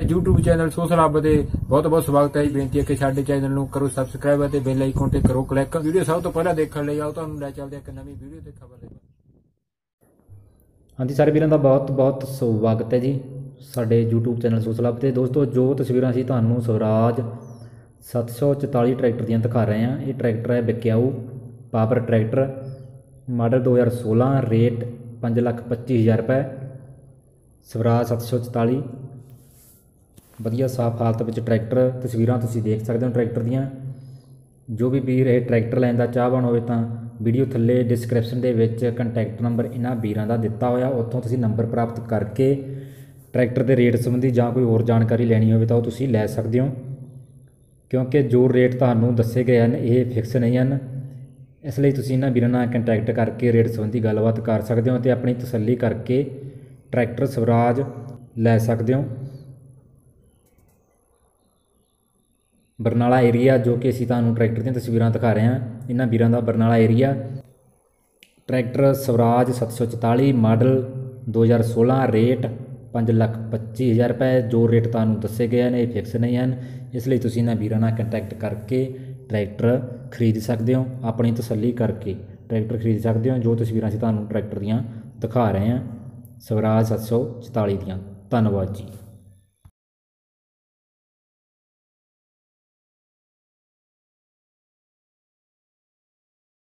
YouTube channel social ਹੱਬ ਦੇ ਬਹੁਤ ਬਹੁਤ ਸਵਾਗਤ ਹੈ ਜੀ। ਬੇਨਤੀ ਹੈ ਕਿ ਸਾਡੇ ਚੈਨਲ ਨੂੰ ਕਰੋ ਸਬਸਕ੍ਰਾਈਬ ਅਤੇ ਬੈਲ ਆਈਕਨ ਤੇ ਕਰੋ ਕਲਿੱਕ ਵੀਡੀਓ ਸਭ ਤੋਂ ਪਹਿਲਾਂ ਦੇਖਣ ਲਈ ਆਓ, ਤੁਹਾਨੂੰ ਲੈ ਚੱਲਦੇ ਹਾਂ ਇੱਕ ਨਵੀਂ ਵੀਡੀਓ ਤੇ ਖਬਰ ਦੇ ਹਾਂਜੀ ਸਾਰੇ ਵੀਰਾਂ ਦਾ ਬਹੁਤ ਬਹੁਤ ਸਵਾਗਤ ਹੈ ਜੀ ਸਾਡੇ YouTube ਚੈਨਲ ਸੋਸ਼ਲ ਤੇ। ਦੋਸਤੋ, ਜੋ ਤਸਵੀਰਾਂ ਅਸੀਂ ਤੁਹਾਨੂੰ ਸਵਰਾਜ 744 ਟਰੈਕਟਰ ਦੀਆਂ ਦਿਖਾ ਰਹੇ ਹਾਂ। ਇਹ ਟਰੈਕਟਰ ਹੈ ਬਿਕਿਆਊ ਪਾਵਰ ਟਰੈਕਟਰ, ਮਾਡਲ 2016 ਰੇਟ 525000 ਰੁਪਏ, ਸਵਰਾਜ 744 ਵਧੀਆ ਸਾਫ਼ ਹਾਲਤ ਵਿੱਚ ਟਰੈਕਟਰ, ਤਸਵੀਰਾਂ ਤੁਸੀਂ ਦੇਖ ਸਕਦੇ ਹੋ ਟਰੈਕਟਰ ਦੀਆਂ। ਜੋ ਵੀ ਵੀਰ ਇਹ ਟਰੈਕਟਰ ਲੈਣ ਦਾ ਚਾਹਵਾਨ ਹੋਵੇ ਤਾਂ ਵੀਡੀਓ ਥੱਲੇ ਡਿਸਕ੍ਰਿਪਸ਼ਨ ਦੇ ਵਿੱਚ ਕੰਟੈਕਟ ਨੰਬਰ ਇਹਨਾਂ ਵੀਰਾਂ ਦਾ ਦਿੱਤਾ ਹੋਇਆ, ਉੱਥੋਂ ਤੁਸੀਂ ਨੰਬਰ ਪ੍ਰਾਪਤ ਕਰਕੇ ਟਰੈਕਟਰ ਦੇ ਰੇਟ ਸੰਬੰਧੀ ਜਾਂ ਕੋਈ ਹੋਰ ਜਾਣਕਾਰੀ ਲੈਣੀ ਹੋਵੇ ਤਾਂ ਉਹ ਤੁਸੀਂ ਲੈ ਸਕਦੇ ਹੋ। ਕਿਉਂਕਿ ਜੋ ਰੇਟ ਤੁਹਾਨੂੰ ਦੱਸੇ ਗਏ ਹਨ, ਇਹ ਫਿਕਸ ਨਹੀਂ ਹਨ। ਇਸ ਲਈ ਤੁਸੀਂ ਇਹਨਾਂ ਵੀਰਾਂ ਨਾਲ ਕੰਟੈਕਟ ਕਰਕੇ ਰੇਟ ਸੰਬੰਧੀ ਗੱਲਬਾਤ ਕਰ ਸਕਦੇ ਹੋ ਤੇ ਆਪਣੀ ਤਸੱਲੀ ਕਰਕੇ ਟਰੈਕਟਰ ਸਵਰਾਜ ਲੈ ਸਕਦੇ ਹੋ। ਬਰਨਾਲਾ ਏਰੀਆ ਜੋ ਕਿ ਅਸੀਂ ਤੁਹਾਨੂੰ ਟਰੈਕਟਰ ਦੀਆਂ ਤਸਵੀਰਾਂ ਦਿਖਾ ਰਹੇ ਹਾਂ, ਇਹਨਾਂ ਵੀਰਾਂ ਦਾ Barnala area tractor Swaraj 744 model 2016 rate 525000 ਰੁਪਏ, ਜੋ ਰੇਟ ਤੁਹਾਨੂੰ ਦੱਸੇ ਗਏ ਨੇ, ਇਹ ਫਿਕਸ ਨਹੀਂ ਹਨ। ਇਸ ਲਈ ਤੁਸੀਂ ਇਹਨਾਂ ਵੀਰਾਂ ਨਾਲ ਕੰਟੈਕਟ ਕਰਕੇ ਟਰੈਕਟਰ ਖਰੀਦ ਸਕਦੇ ਹੋ, ਆਪਣੀ ਤਸੱਲੀ ਕਰਕੇ ਟਰੈਕਟਰ ਖਰੀਦ ਸਕਦੇ ਹੋ, ਜੋ ਤਸਵੀਰਾਂ ਅਸੀਂ ਤੁਹਾਨੂੰ ਟਰੈਕਟਰ ਦੀਆਂ ਦਿਖਾ ਰਹੇ ਹਾਂ। ਸਵਰਾਜ 744 ਦੀਆਂ। ਧੰਨਵਾਦ ਜੀ।